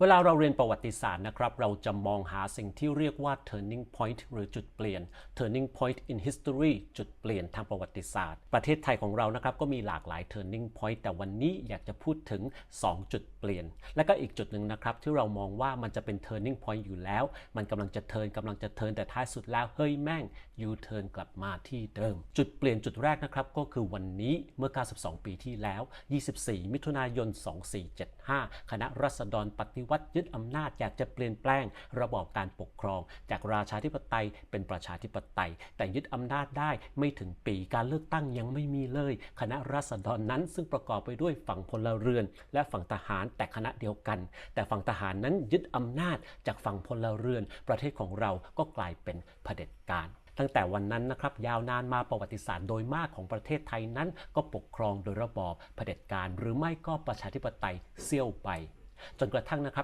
เวลาเราเรียนประวัติศาสตร์นะครับ เราจะมองหาสิ่งที่เรียกว่า turning point หรือจุดเปลี่ยน turning point in history จุดเปลี่ยนทางประวัติศาสตร์ ประเทศไทยของเรานะครับ ก็มีหลากหลาย turning point แต่วันนี้อยากจะพูดถึง 2 จุดเปลี่ยน และก็อีกจุดหนึ่งนะครับ ที่เรามองว่ามันจะเป็น turning point อยู่แล้ว มันกำลังจะเทินกำลังจะเทินแต่ท้ายสุดแล้วเฮ้ยแม่งยูเทินกลับมาที่เดิม จุดเปลี่ยนจุดแรกนะครับก็คือวันนี้เมื่อ92ปีที่แล้ว 24 มิถุนายน 2475 คณะรัษฎรปฏิวัตยึดอำนาจอยากจะเปลี่ยนแปลงระบอบการปกครอง จากราชาธิปไตยเป็นประชาธิปไตย แต่ยึดอำนาจได้ไม่ถึงปีการเลือกตั้งยังไม่มีเลย คณะรัษฎรนั้นซึ่งประกอบไปด้วยฝั่งพลเรือน และฝั่งทหารแต่คณะเดียวกัน แต่ฝั่งทหารนั้นยึดอำนาจจากฝั่งพลเรือน ประเทศของเราก็กลายเป็นเผด็จการตั้งแต่วันนั้นนะครับยาวนานมาประวัติศาสตร์โดยมากของประเทศไทยนั้น ก็ปกครองโดยระบอบเผด็จการ หรือไม่ก็ประชาธิปไตยเซี่ยวไป จนกระทั่งนะครับ